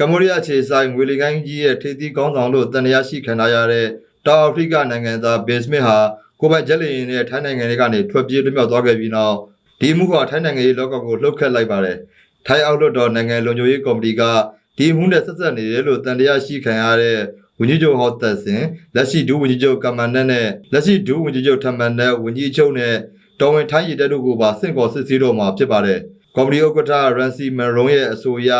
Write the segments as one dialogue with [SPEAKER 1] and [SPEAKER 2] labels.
[SPEAKER 1] ကမ္ဘောဒီးယားခြေဆိုင်ငွေလီကိုင်းကြီးရဲ့ထိပ်သီးကောင်းဆောင်လို့တန်ရာရှိခံထားရတဲ့တောင်အာဖရိကနိုင်ငံသားဘေစမစ်ဟာကိုပိုင်ဂျက်လီရင်နဲ့ထိုင်းနိုင်ငံတွေကနေထွက်ပြေးလွတ်မြောက်သွားခဲ့ပြီးနောက်ဒီမှုကထိုင်းနိုင်ငံရေးလောကကိုလှုပ်ခတ်လိုက်ပါတယ်။ထိုင်းအောက်လွှတ်တော်နိုင်ငံလုံခြုံရေးကော်မတီကဒီမှုနဲ့ဆက်ဆက်နေတယ်လို့တန်ရာရှိခံရတဲ့ဝန်ကြီးချုပ်ဟော့သက်စင်လက်ရှိဒုဝန်ကြီးချုပ်ကမန်နက်နဲ့လက်ရှိဒုဝန်ကြီးချုပ်ထမန်နက်ဝန်ကြီးချုပ်နဲ့တော်ဝင်ထိုင်းရည်တက်တို့ကိုပါစင့်ကော်စစ်ဆေးတော့မှာဖြစ်ပါတယ်။ကော်မတီဥက္ကဋ္ဌရန်စီမန်ရုံးရဲ့အဆိုအရ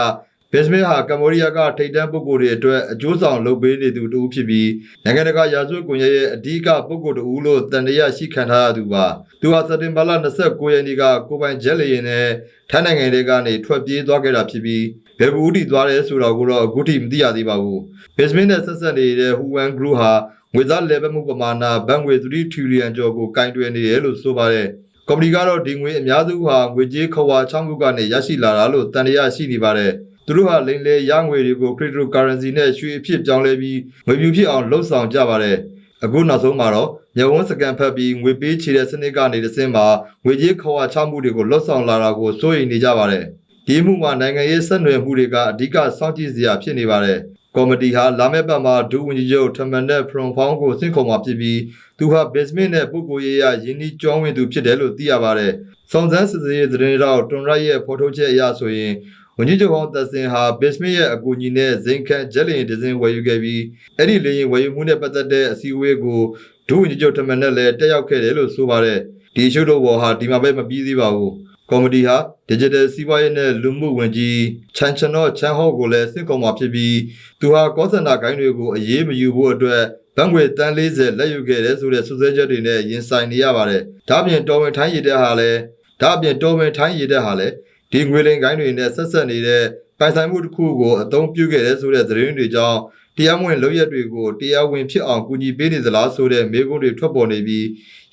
[SPEAKER 1] ဘစ်မစ်ဟာကမ္ဘောဒီးယားကထိပ်တန်းပုဂ္ဂိုလ်တွေအတွက်အကျိုးဆောင်လုပ်ပေးနေသူတူဖြစ်ပြီးနိုင်ငံတကာရာဇဝတ်ကွန်ရက်ရဲ့အဓိကပုဂ္ဂိုလ်တူလို့တန်တရားရှိခံထားရသူပါသူဟာစက်တင်ဘာလ29ရက်နေ့ကကိုပိုင်ဂျက်လီရင်နဲ့ထိုင်းနိုင်ငံတွေကနေထွက်ပြေးသွားခဲ့တာဖြစ်ပြီးဘယ်ဘူးတီသွားတယ်ဆိုတော့ကိုတော့အခုထိမသိရသေးပါဘူးဘစ်မစ်နဲ့ဆက်ဆက်နေတဲ့ဟူဝမ်ဂရုဟာငွေသား level မှုပမာဏဘဏ်ငွေ3ထရီလီယံကျော်ကိုကင်တွယ်နေတယ်လို့ဆိုပါတယ်ကော်မတီကတော့ဒီငွေအများစုဟာငွေကြေးခွာချောင်းမှုကနေရရှိလာတာလို့တန်တရားရှိနေပါတယ် သူတို့ဟာလိမ်လေရငွေတွေကို cryptocurrency နဲ့ရွှေအဖြစ်ပြောင်းလဲပြီးငွေပြူဖြစ်အောင်လှုပ်ဆောင်ကြပါတယ်အခုနောက်ဆုံးမှာတော့ညဝန်းစကန်ဖက်ပြီးငွေပေးချေတဲ့စနစ်ကနေတစ်ဆင့်မှာငွေကြေးခွာချောင်းမှုတွေကိုလှုပ်ဆောင်လာတာကိုစိုးရိမ်နေကြပါတယ်ဒီမှုမှာနိုင်ငံရေးဆက်နွယ်မှုတွေကအဓိကစောင့်ကြည့်စရာဖြစ်နေပါတယ်ကော်မတီဟာလာမယ့်ပတ်မှာဒုဝန်ကြီးချုပ်ထမန်နက်ဖရွန်ဖောင်းကိုစင့်ခေါ်မှာဖြစ်ပြီးသူဟာဘစ်မစ်နဲ့ပုဂ္ဂိုလ်ရေးရယင်းနှီးကျွမ်းဝင်သူဖြစ်တယ်လို့သိရပါတယ်။စုံစမ်းစစ်ဆေးရေးသတင်းတော့တွန်ရိုက်ရဲ့ဖော်ထုတ်ချက်အရဆိုရင် ဝန်ကြီးချုပ်ဟောင်းသက်စင်ဟာဘစ်မစ်ရဲ့အကူအညီနဲ့ဇိန်ခန့်ဂျက်လင်ဒီဇင်ဝယ်ယူခဲ့ပြီးအဲ့ဒီလေရင်ဝယ်ယူမှုနဲ့ပတ်သက်တဲ့အစည်းအဝေးကိုဒုဝန်ကြီးချုပ်ထမန်နက်လည်းတက်ရောက်ခဲ့တယ်လို့ဆိုပါတယ်။ဒီရှုပ်တော့ဘောဟာဒီမှာပဲမပြီးသေးပါဘူး။ကော်မတီဟာ digital စီးပွားရေးနဲ့လူမှုဝန်ကြီးချန်ချန်တော့ချန်ဟော့ကိုလည်းစစ်ကောင်မှာဖြစ်ပြီးသူဟာကောစန္ဒဂိုင်းတွေကိုအရေးမယူဖို့အတွက်ဘဏ်ငွေတန်း40လက်ယူခဲ့တယ်ဆိုတဲ့စွပ်စွဲချက်တွေနဲ့ရင်ဆိုင်နေရပါတယ်။ဒါ့အပြင်တော်ဝင်ထိုင်းရည်တဲ့ဟာလည်းဒါ့အပြင်တော်ဝင်ထိုင်းရည်တဲ့ဟာလည်း ဒီငွေလိမ်ဂိုင်းတွေနဲ့ဆက်ဆက်နေတဲ့ပိုင်ဆိုင်မှုတစ်ခုကိုအသုံးပြုခဲ့တယ်ဆိုတဲ့သတင်းတွေကြောင့်တရားမဝင်လုပ်ရက်တွေကိုတရားဝင်ဖြစ်အောင်ကူညီပေးနေသလားဆိုတဲ့မေးခွန်းတွေထွက်ပေါ်နေပြီး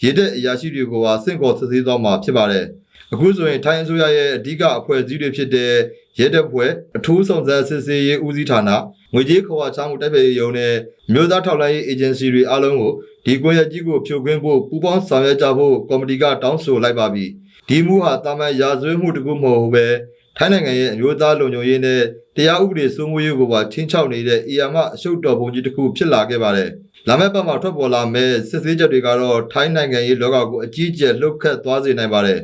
[SPEAKER 1] ရည်တဲ့အရာရှိတွေကိုပါစင့်ခေါ်စစ်ဆေးသွားမှာဖြစ်ပါတယ်။ အခုဆိုရင်ထိုင်းအစိုးရရဲ့အဓိကအဖွဲ့အစည်းတွေဖြစ်တဲ့ရဲတပ်ဖွဲ့အထူးဆောင်စမ်းစစ်ဆေးရေးဦးစီးဌာနငွေကြေးခွာချမှုတိုက်ဖျက်ရေးရုံးနဲ့မြို့သားထောက်လှမ်းရေးအေဂျင်စီတွေအားလုံးကိုဒီကွန်ရက်ကြီးကိုဖြိုခွင်းဖို့ပူးပေါင်းဆောင်ရွက်ကြဖို့ကော်မတီကတောင်းဆိုလိုက်ပါပြီဒီမှုဟာတာမန်ရာဇဝတ်မှုတစ်ခုမဟုတ်ဘူးပဲထိုင်းနိုင်ငံရဲ့အမျိုးသားလုံခြုံရေးနဲ့တရားဥပဒေစိုးမိုးရေးကိုပါချင်းချောက်နေတဲ့အေယာမအရှုပ်တော်ပုံကြီးတစ်ခုဖြစ်လာခဲ့ပါတယ်လာမယ့်ပတ်မှာထွက်ပေါ်လာမဲ့စစ်ဆေးချက်တွေကတော့ထိုင်းနိုင်ငံရေးလောကကိုအကြီးအကျယ်လှုပ်ခတ်သွားစေနိုင်ပါတယ်